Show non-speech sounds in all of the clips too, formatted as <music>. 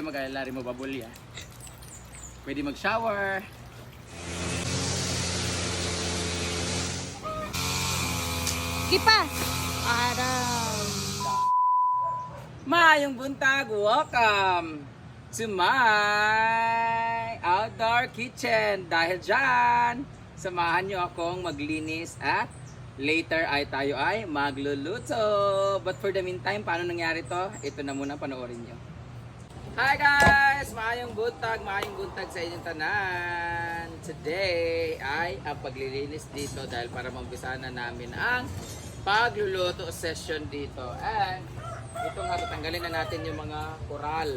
kayo mag-alala, removable yan. Pwede mag-shower. Kipa! Araw! Mayong buntag, welcome to my outdoor kitchen. Dahil dyan, samahan nyo akong maglinis at later ay tayo ay magluluto. But for the meantime, paano nangyari to? Ito na muna, panoorin nyo. Hi guys! Maayong buntag, maayong buntag sa inyong tanan. Today ay ang paglilinis dito dahil para magbisa na namin ang pagluluto session dito. And ito nga, tatanggalin na natin yung mga koral.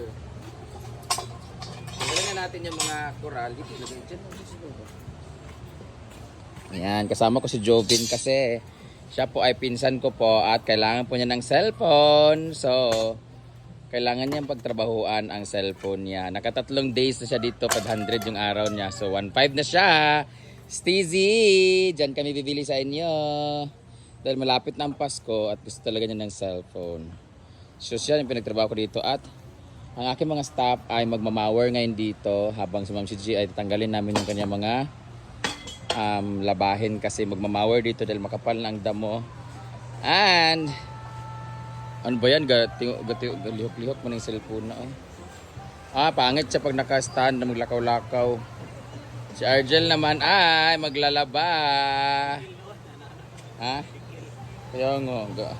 Tanggalin na natin yung mga koral. Dito, lagay dyan. Ayan, kasama ko si Jovin kasi siya po ay pinsan ko po at kailangan po niya ng cellphone. So, kailangan niyang pagtrabahuan ang cellphone niya. Nakatatlong days na siya dito, 500 yung araw niya. So, 1.5 na siya. Steezy! Diyan kami bibili sa inyo. Dahil malapit na ang Pasko at gusto talaga niya ng cellphone. So, siya yung pinagtrabaho ko dito at ang aking mga staff ay magmamawer ngayon dito habang si Ma'am si G ay tatanggalin namin yung kanya mga um, labahin kasi magmamawer dito dahil makapal na ang damo. And ano ba yan? Gati, gati, lihok-lihok mo ng cellphone na. Eh. Ah, pangit siya pag naka-stand na maglakaw-lakaw. Si Argel naman ay maglalaba. Ha? Kaya nga. ga-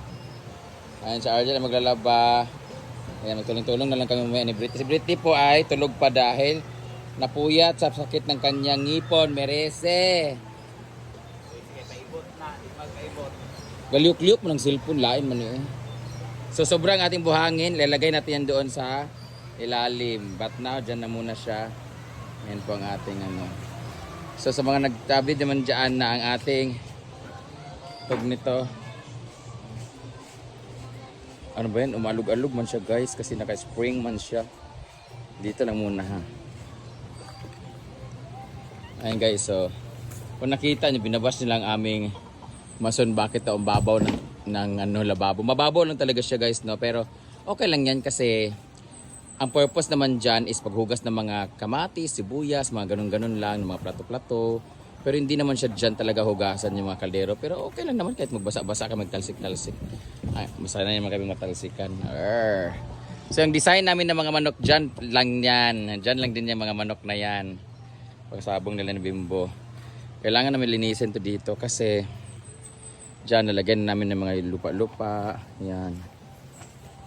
Ayan, si Argel ay maglalaba. Ayan, magtulong-tulong na lang kami mamaya ni Britney. Si Britney po ay tulog pa dahil napuyat sa sakit ng kanyang ngipon. Merese. Galiyok-liyok mo ng cellphone. Lain man yun. So sobrang ating buhangin, lalagay natin yan doon sa ilalim. But now, dyan na muna siya. Yan po ang ating ano. So sa mga nagtabi naman dyan na ang ating tug nito. Ano ba yan? Umalog-alog man siya guys kasi naka-spring man siya. Dito lang muna ha. Ayun guys, so kung nakita niyo, binabas nila ang aming mason bakit ang babaw ng, ng ano, lababo. Mababaw lang talaga siya guys, no? Pero okay lang yan kasi ang purpose naman dyan is paghugas ng mga kamatis, sibuyas, mga ganun-ganun lang, ng mga plato-plato. Pero hindi naman siya dyan talaga hugasan yung mga kaldero. Pero okay lang naman kahit magbasa-basa ka, magtalsik-talsik. Ay, masaya na naman kami matalsikan. Arr. So yung design namin ng mga manok dyan lang yan. Dyan lang din yung mga manok na yan. Pagsabong nila ni Bimbo. Kailangan namin linisin to dito kasi dyan nalagyan namin ng mga lupa-lupa. Yan.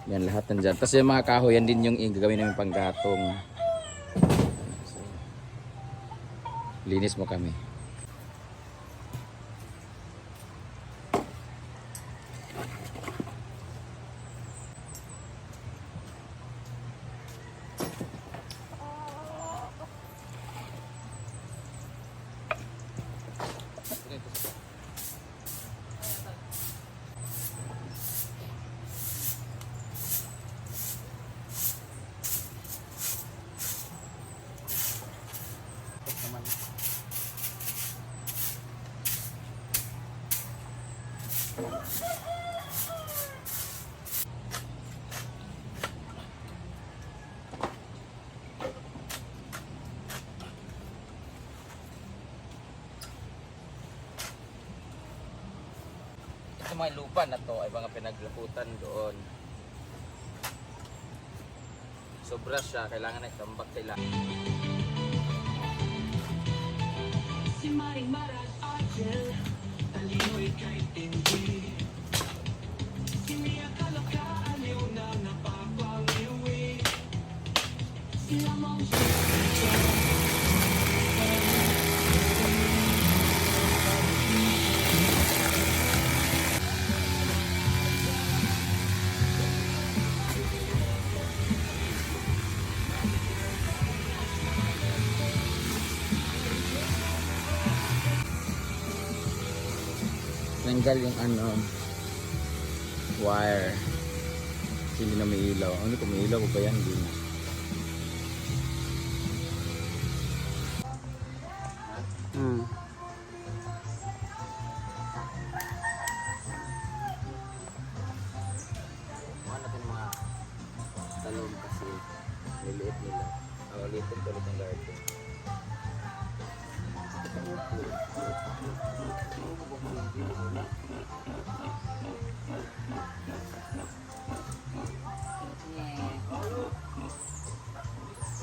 Yan lahat nandyan. Tapos yung mga kahoy, yan din yung gagawin namin panggatong. So, linis mo kami. Mga lupa na to ay mga pinaglaputan doon. Sobra siya, kailangan na itambak sila. Si Maring Marat Argel Nanggal yung ano, wire. Hindi na may ilaw. Ano kung may ilaw ba yan? Hindi na.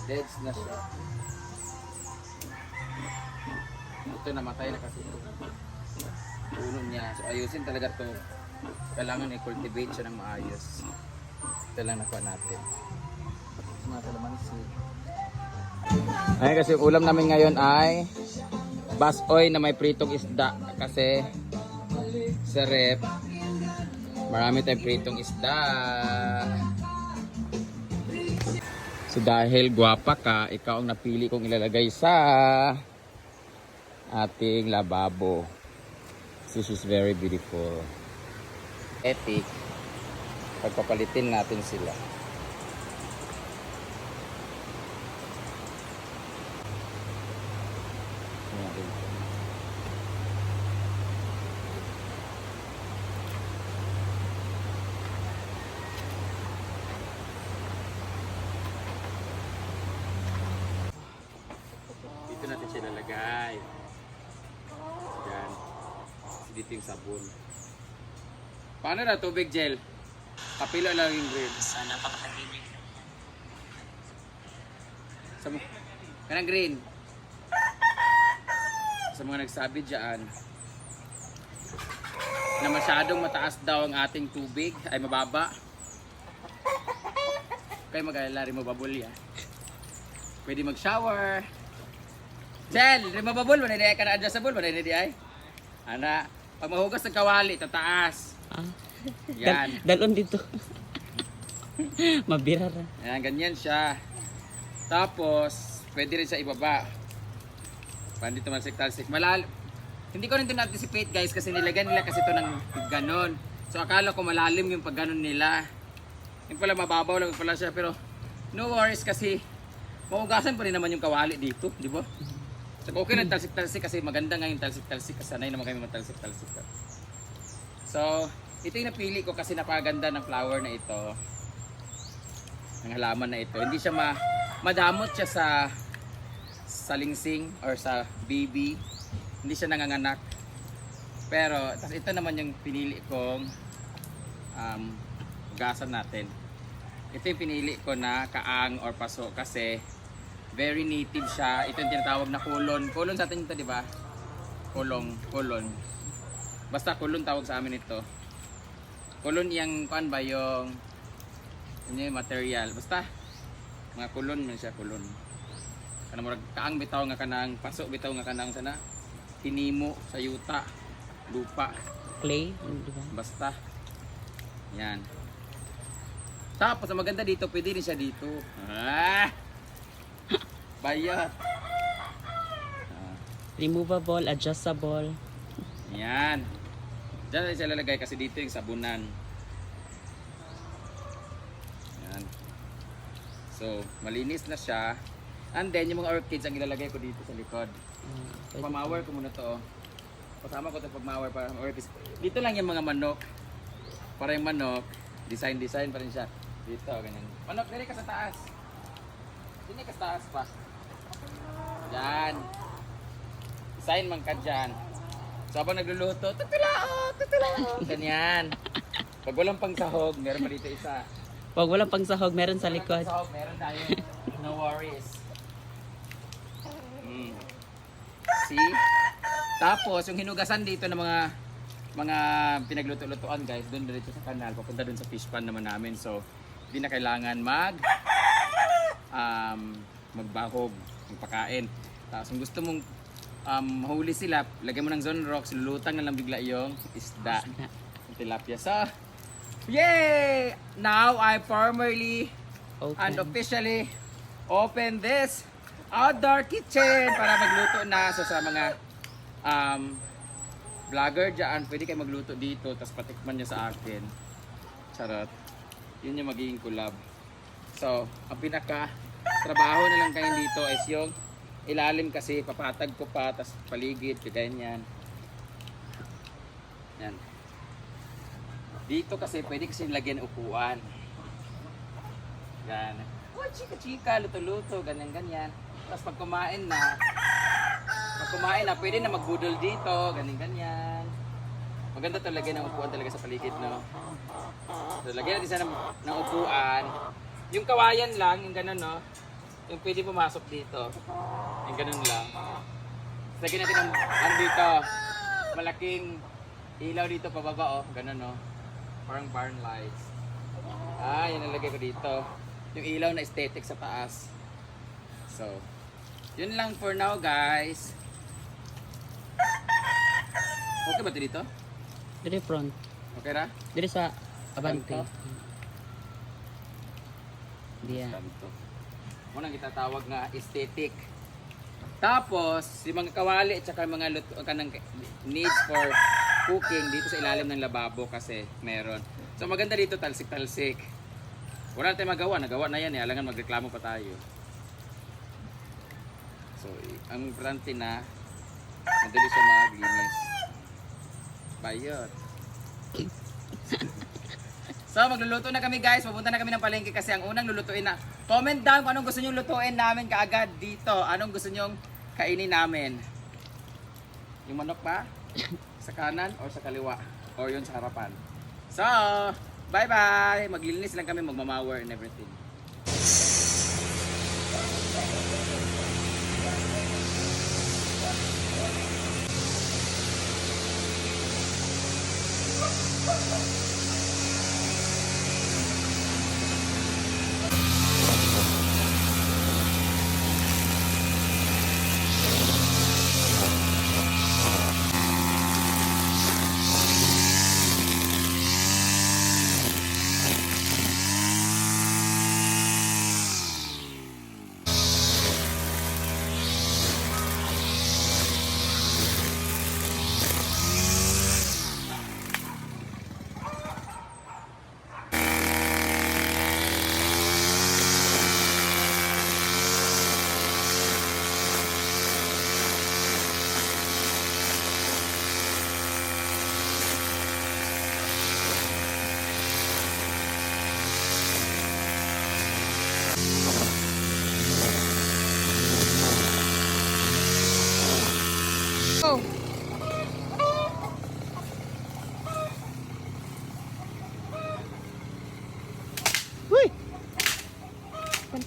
Deads na siya. Ito namatay na kasi ito. Puno niya. So ayusin talaga to. Kailangan i-cultivate siya ng maayos. Ito lang nakuha natin. Mga kalamansi. Ay kasi ulam namin ngayon ay basoy na may pritong isda kasi sa rep marami tayong pritong isda. So dahil gwapa ka, ikaw ang napili kong ilalagay sa ating lababo. This is very beautiful. Epic. Pagpapalitin natin sila. Ayan, dito. Dito natin siya lalagay. Yan. Kasi dito yung sabon. Paano na tubig gel? Kapilo lang yung green. Sana pakatahimik. Sa mga, kanang green. Sa mga nagsabi dyan na masyadong mataas daw ang ating tubig ay mababa. Kaya mag-alala rin mababol yan. Pwede mag-shower. Chel, rin mababol. Wala na ka na adjustable. Na di ay. Ana, pag mahugas ng kawali, tataas. Ah. Yan. Dal dalon dito. <laughs> Mabira ra. Ayan, ganyan siya. Tapos, pwede rin siya ibaba. Paano dito malsik-talsik? Malal Hindi ko rin ito na-anticipate guys kasi nilagyan nila kasi ito ng ganon. So akala ko malalim yung pag ganon nila. Yung pala mababaw lang pala siya pero no worries kasi maugasan pa rin naman yung kawali dito, di ba? So okay na talsik-talsik kasi maganda nga yung talsik-talsik kasi sanay naman kami magtalsik-talsik. So, ito yung napili ko kasi napaganda ng flower na ito ng halaman na ito. Hindi siya ma madamot siya sa sa lingsing or sa baby. Hindi siya nanganganak. Pero ito naman yung pinili kong um, gasan natin. Ito yung pinili ko na kaang or paso kasi very native siya. Ito yung tinatawag na kulon. Kulon sa atin ito, di ba? Kulong, kulon. Basta kulon tawag sa amin ito. Kulon yung kuan ba yung yung material. Basta mga kulon man siya kulon. Kana murag kaang bitaw nga kanang paso bitaw nga kanang sana tinimo sa yuta lupa Clay, basta. Yan. Tapos ang maganda dito, pwede rin siya dito. Ah! <laughs> Bayat. Ah, Removable, adjustable. yan. Diyan siya lalagay kasi dito yung sabunan. Yan. So, malinis na siya. And then, yung mga orchids ang ilalagay ko dito sa likod. Pamawer ko muna to. Kasama ko ito pagmawer para orchids. Dito lang yung mga manok. Para yung manok, design design pa rin siya. Dito, ganyan. Manok, dali ka sa taas. Dili ka sa taas pa. Yan. Design man ka dyan. So habang nagluluto, tutulao, tutulao. Ganyan. Pag walang pang sahog, meron pa dito isa. Pag walang pangsahog, meron sa likod. Sahog, meron tayo. No worries. Mm. See? Tapos, yung hinugasan dito ng mga mga pinagluto-lutuan guys, doon diretso sa kanal, papunta doon sa fish pan naman namin. So, hindi na kailangan mag um, magbahog, magpakain. Tapos, kung gusto mong um, mahuli sila, lagyan mo ng zone rocks, lulutang na lang bigla yung isda. Tilapia. So, yay! Now, I formally and Open. officially open this outdoor kitchen para magluto na so sa mga um, vlogger dyan pwede kayo magluto dito tapos patikman nyo sa akin charot yun yung magiging collab so ang pinaka trabaho na lang kayo dito is yung ilalim kasi papatag ko pa tapos paligid ganyan yan dito kasi pwede kasi lagyan upuan yan oh, chika-chika, luto-luto, ganyan-ganyan. Tapos pag kumain na, pag kumain na, pwede na magbudol dito, ganyan-ganyan. Maganda talaga ng upuan talaga sa paligid, no? So, lagyan natin sana ng, ng upuan. Yung kawayan lang, yung ganun, no? Yung pwede pumasok dito. Yung ganun lang. Lagyan natin ng, ano dito, malaking ilaw dito pababa, oh. Ganun, no? Parang barn lights. Ah, yan nalagay ko dito. Yung ilaw na aesthetic sa taas. So, yun lang for now, guys. Okay ba ito dito? Dili front. Okay ra? Dili sa Abante. Abante. Diyan. Tanto. Unang itatawag nga aesthetic. Tapos, yung mga kawali at saka mga luto, kanang needs for cooking dito sa ilalim ng lababo kasi meron. So maganda dito talsik-talsik. Wala na tayong magawa, nagawa na yan eh. Alangan magreklamo pa tayo. So, ang importante na madali siya maglinis. Bayot. So magluluto na kami guys, pupunta na kami ng palengke kasi ang unang lulutuin na. Comment down kung anong gusto nyo lutuin namin kaagad dito. Anong gusto nyo kainin namin. Yung manok ba? sa kanan or sa kaliwa? Or yun sa harapan? So, bye bye! Maglilinis lang kami, magmamawer and everything.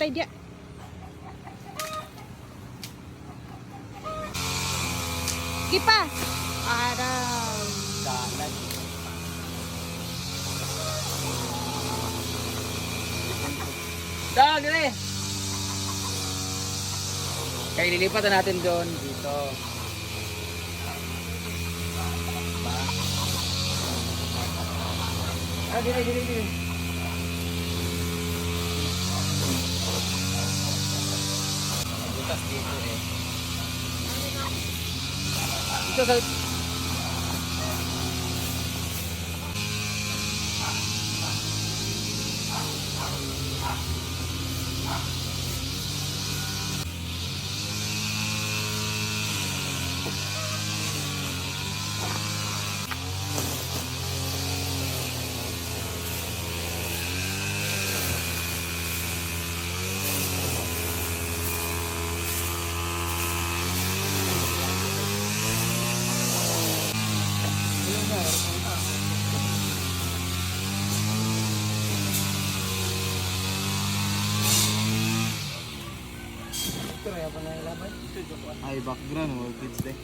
Pantay dia. Kipa. Araw. Kanan. Dog, dire! Kaya lilipatan natin doon dito. Ah, dire, dire, dire. 行き。Dito eh. Dito sa Ay, background, mga kids eh.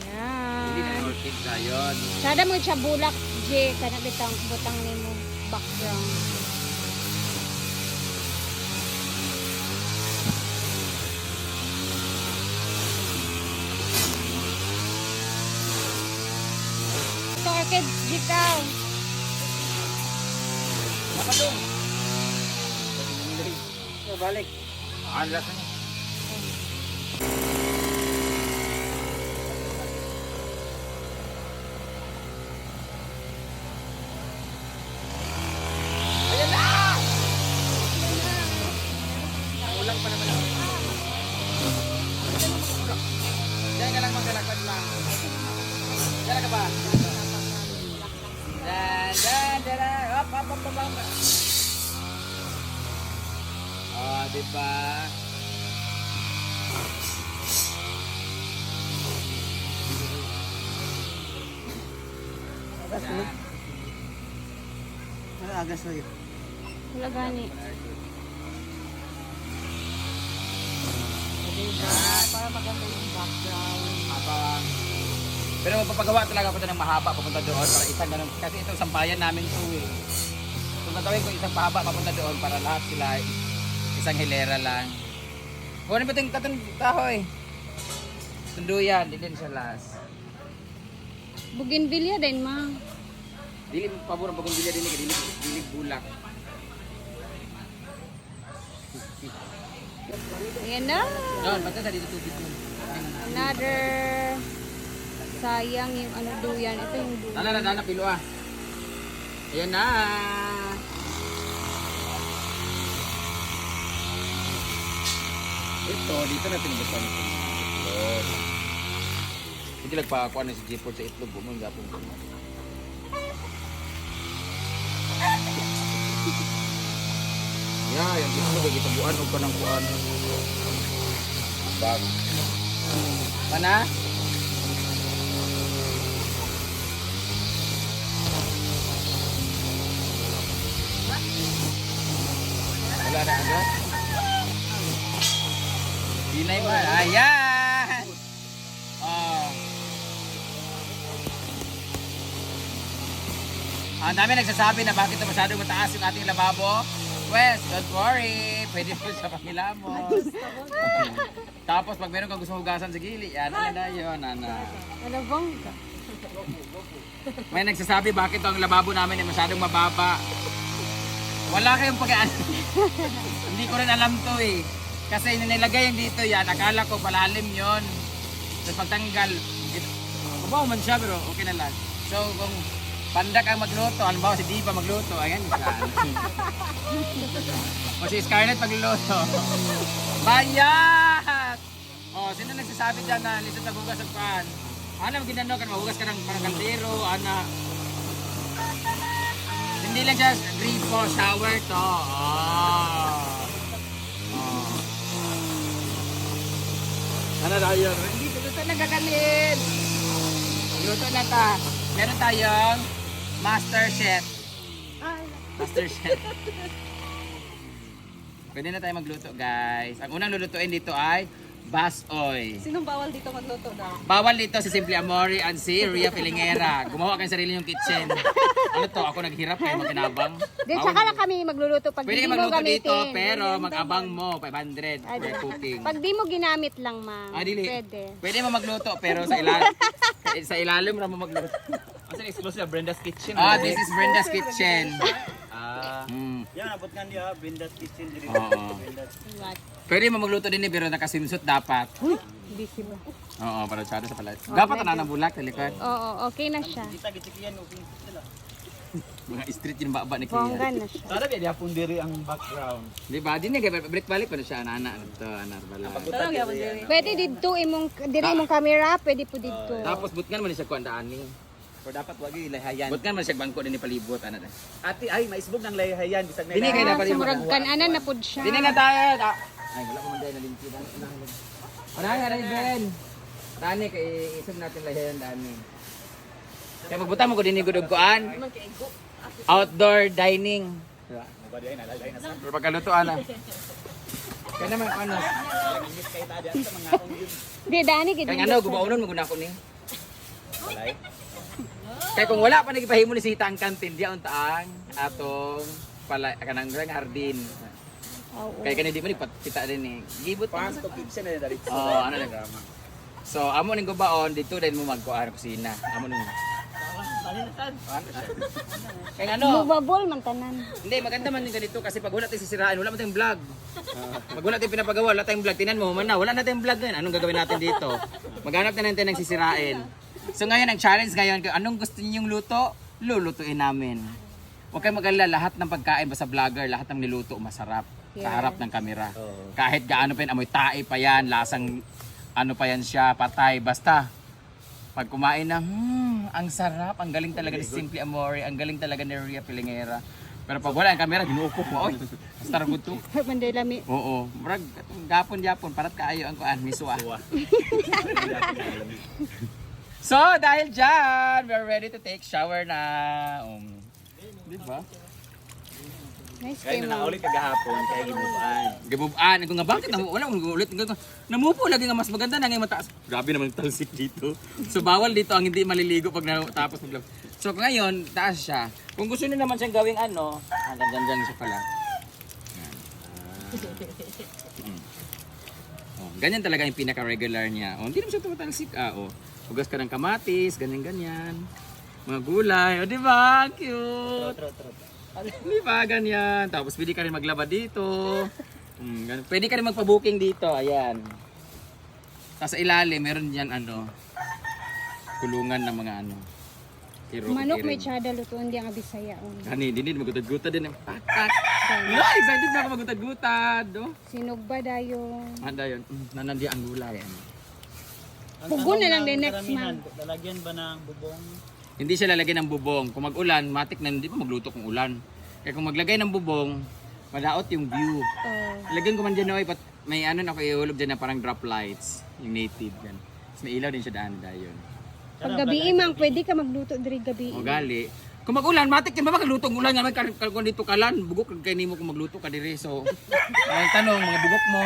Hindi na Yan. orchid yun. Sada mo siya bulak, J. Kana bitang butang nimo background. Ito orchid, J ka. Mapadong. So, balik. Alas na. Ulang pa naman ako. Diyan ka lang maglalakad lang. Diyan ka ba? Dan, dan, dan. Hop, hop, hop, hop, hop. Ah, di ba? Yan. Ano agas na yun? Wala gani. Pero magpapagawa talaga ako ng mahaba papunta doon para isang ganun. Kasi ito sampayan namin to eh. So gagawin ko isang pahaba papunta doon para lahat sila isang hilera lang. Kunin ba itong tatong tahoy? Tunduyan, di din siya last. Bougainvillea din, ma. Dili pabor bilya din dili dili bulak. Ayan na. Doon, basta sa dito tubig. Another sayang yung ano duyan. Ito yung duyan. Dala na dala pilo ah. Ayan na. Ito, dito na tinubusan ito. Itlog. Hindi nagpakakuha na si Jeepord sa itlog. Bumang gapong ko. Yeah, yung itlog ay gitabuan o panang kuan. Bag. Mana? Na agad? Dinay mo na. Ayan! Oh. Ang dami nagsasabi na bakit na masyadong mataas yung ating lababo. Wes, don't worry. Pwede po sa pangilamos. Tapos pag meron kang gusto hugasan sa gili, yan ano na yun, ana. Ano bang? May nagsasabi bakit ang lababo namin ay masyadong mababa. Wala kayong pag <laughs> Hindi ko rin alam to eh. Kasi nilagay yung dito yan, akala ko palalim yon. Tapos pagtanggal, it, mabaw man siya pero okay na lang. So kung pandak ang magluto, halimbawa si Diva magluto, ayan <laughs> o si Scarlett magluluto. <laughs> Bayat! O, sino nagsasabi dyan na lisod na hugas ang pan? Ano, ginano ka, mahugas ka ng parang kaldero, ana. Hindi lang siya gripo, shower to. Oh. Oh. Ano yun? Hindi, luto na gagalin. Luto na ta. Meron tayong Master Chef. Master Chef. Pwede na tayo magluto guys. Ang unang lulutuin dito ay basoy. Sinong bawal dito magluto na? Bawal dito si Simply Amori and si Ria Pilingera. Gumawa kayo sarili yung kitchen. Ano to? Ako naghirap kayo makinabang. Di, tsaka lang kami magluluto pag Pwede di kayo mo magluto dito gamitin. pero mag-abang mo 500 Ay, per cooking. Pag di mo ginamit lang, ma. Ah, dili. Pwede. Pwede mo magluto pero sa ilalim <laughs> sa ilalim ra mo magluto. Asa exclusive Brenda's Kitchen. Ah, this is Brenda's Kitchen. Ah. Mm. Yan, abot nga niya, Brenda's Kitchen. Dili. Oo. What? Pwede mo magluto din eh, pero nakasimsut dapat. Busy ba? Oo, para tsada sa palat. Dapat na bulak sa likod. Oo, okay na siya. Kita gitsikiyan, okay sila. Mga street yung baba ni Bongga na siya. Sana ba diya pong diri ang background. Di ba? Di kaya break balik pa na siya ana ano to anar bala. Talaga gyapon diri. Pwede dito imong diri imong camera, pwede po dito. Tapos butngan man siya kuan daani. Pero dapat wagi lahayan. Butngan man siya bangko din palibot ana na. Ati ay maisbog ng lahayan bisag na. Dini kay Ah, dapat yung murag kananan na pud siya. Dini na tayo. Ay wala ko man dai nalimpidan. Ano nga rin Ben? Dani kay isog natin lahayan dani. Kaya magbuta mo ko din ni gudog kuan. Outdoor dining. Na sa. Pero pagkalutuan na. Kaya naman ano. Kay. Di dani gid. Kaya ano, gubaunon maguna ko ni. Walay. Kaya kung wala pa nagipahimo ni Sita ang kantin, di ang taang atong pala kanang grang hardin. Oo. Kaya kanina di mo ni kita din ni. Gibot pa. To kitchen na dari. Oo, ano na drama. So, amo ning gubaon dito din mo magkuan kusina. Amo ning. Kaya ano, Bubabol man tanan. hindi maganda man yung ganito kasi pag wala tayong sisiraan, wala man tayong vlog. Pag wala tayong pinapagawa, wala tayong vlog. Tinan mo, man na, wala na tayong vlog ngayon. Anong gagawin natin dito? Maghanap na natin ng sisirain. So ngayon, ang challenge ngayon, kung anong gusto ninyong luto, lulutuin namin. Huwag kayong mag-alala, lahat ng pagkain basta vlogger, lahat ng niluto masarap sa harap ng kamera. Kahit gaano pa yan, amoy tae pa yan, lasang ano pa yan siya, patay, basta pag kumain na, hmm, ang sarap, ang galing talaga ni Simply Amore, ang galing talaga ni Ria Pilingera. Pero pag wala ang camera, ginuupo ko. Oy, star mo to. Manday lami. Oo. Murag, katong gapon-gapon, parat kaayo ang kuan, miswa. <laughs> so, dahil dyan, we're ready to take shower na. Um, di ba? Nice Kaya kay na mo. naulit kagahapon, kaya ginubuan. Gabubaan. Ako nga, bakit? Ang- Wala, ulit. Namupo lagi nga mas maganda na ngayon mataas. Grabe naman yung talsik dito. So, bawal dito ang hindi maliligo pag natapos maglab. So, ngayon, taas siya. Kung gusto niyo naman siyang gawing ano, hanggang dyan dyan siya pala. Yan. <laughs> Mm. Oh, ganyan talaga yung pinaka-regular niya. Oh, hindi naman siya tumatalsik. Ah, oh. Hugas ka ng kamatis, ganyan-ganyan. Mga gulay. O, di ba? Cute. Di ba? Ganyan. Tapos pwede ka rin maglaba dito. Mm, ganun. Pwede ka rin magpa-booking dito. Ayan. Tapos sa ilalim, meron diyan ano, kulungan ng mga ano. Tiro, Manok may tsada lutuan di ang Bisaya. Oh. Kani, din din magutad-gutad din. Pak. No, excited na ako magutad-gutad. Oh. Sinog ba dayon? Handa yun. Mm, nanandi ang gulay. Ano. Pugo na lang din next month. Lalagyan ba ng bubong? Hindi siya lalagyan ng bubong. Kung mag-ulan, matik na hindi pa magluto kung ulan. Kaya kung maglagay ng bubong, madaot yung view. Oh. Lagyan ko man dyan oy, pat may ano na ako ihulog dyan na parang drop lights, yung native yan. Tapos may ilaw din siya daan dayon. Pag gabi imang pwede ka magluto diri gabi. O gali. Kung mag-ulan, matik yan ba magluto ang ulan nga kung dito kalan, bugok kag kay nimo kung magluto ka diri. So, <laughs> ang tanong mga bugok mo.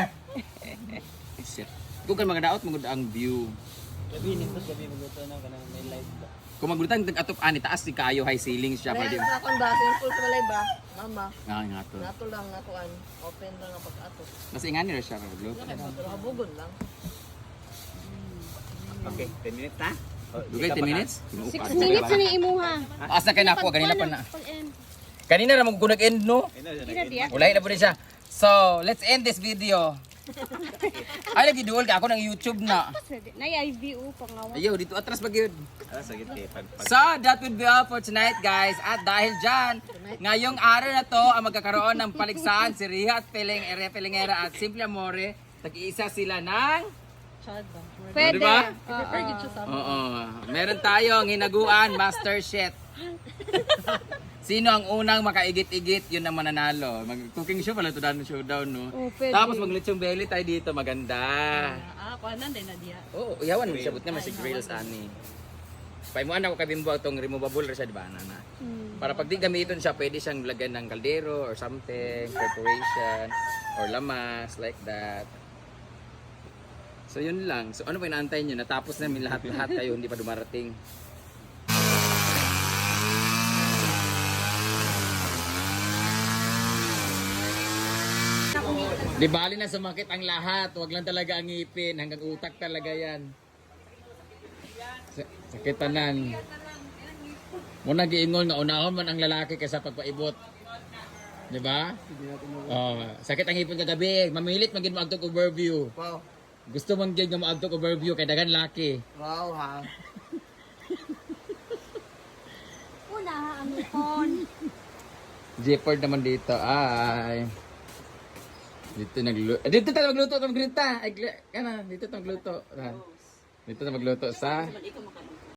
<laughs> Shit. Kung kan mga daot magud ang view. Gabi, nito gabi magluto na ka may light ba? Kung maglutan atop ani taas ni kaayo high ceiling siya pa din. Sa akong ba, sa balay ba? Mama, Ah, nga to. nato lang na kuan. Open lang ang pag-ato. Mas ingani ra siya magluto. Pero habugon lang. Okay, 10 minutes na? O, Dugay 10 minutes? 6 minutes na ni imuha. Asa kay nako ganina pa na. Kanina ra mo kunag end no. Ulay na po siya. So, let's end this video. Ay, lagi duol ka ako ng YouTube na. Nay IVU pangawa. Ayaw, dito atras pag yun. Ah. Pag, pag, So, that would be all for tonight, guys. At dahil dyan, ngayong araw na to, ang magkakaroon ng paligsahan si Riha at Piling, Ere Pilingera at Simple Amore. Tag-iisa sila ng... Chad ba? Pwede. diba? Prefer gid siya sa Oo. Meron tayong hinaguan, Master Chef. <laughs> Sino ang unang makaigit-igit, yun ang mananalo. Mag-cooking show pala ito dahil showdown, no? Oh, pwede. Tapos maglitsong belly tayo dito, maganda. Ah, kuanan din na diya. Oo, oh, yawan mo siya, buti naman si grills, ani. Paimuan ako kabimbo itong removable ra siya, di ba, nana? Hmm. Para pag di gamiton siya, pwede siyang lagyan ng kaldero or something, preparation, or lamas, like that. So yun lang. So ano pa inaantay nyo? Natapos namin lahat-lahat kayo, hindi pa dumarating. Di bali na sumakit ang lahat. Huwag lang talaga ang ngipin. Hanggang utak talaga yan. Sa- Sakitanan. Muna giingol nga unahon man ang lalaki kaysa pagpaibot. Di ba? Oh, sakit ang ipon kagabi. Mamilit magin mo agtog overview. Wow. Gusto man gyud nga moagtog overview kay dagan laki. Wow ha. Una ang phone. Jeopard naman dito ay dito nagluto. Dito tayo magluto, magluto. Ay, kana, dito tayo magluto. Dito tayo magluto sa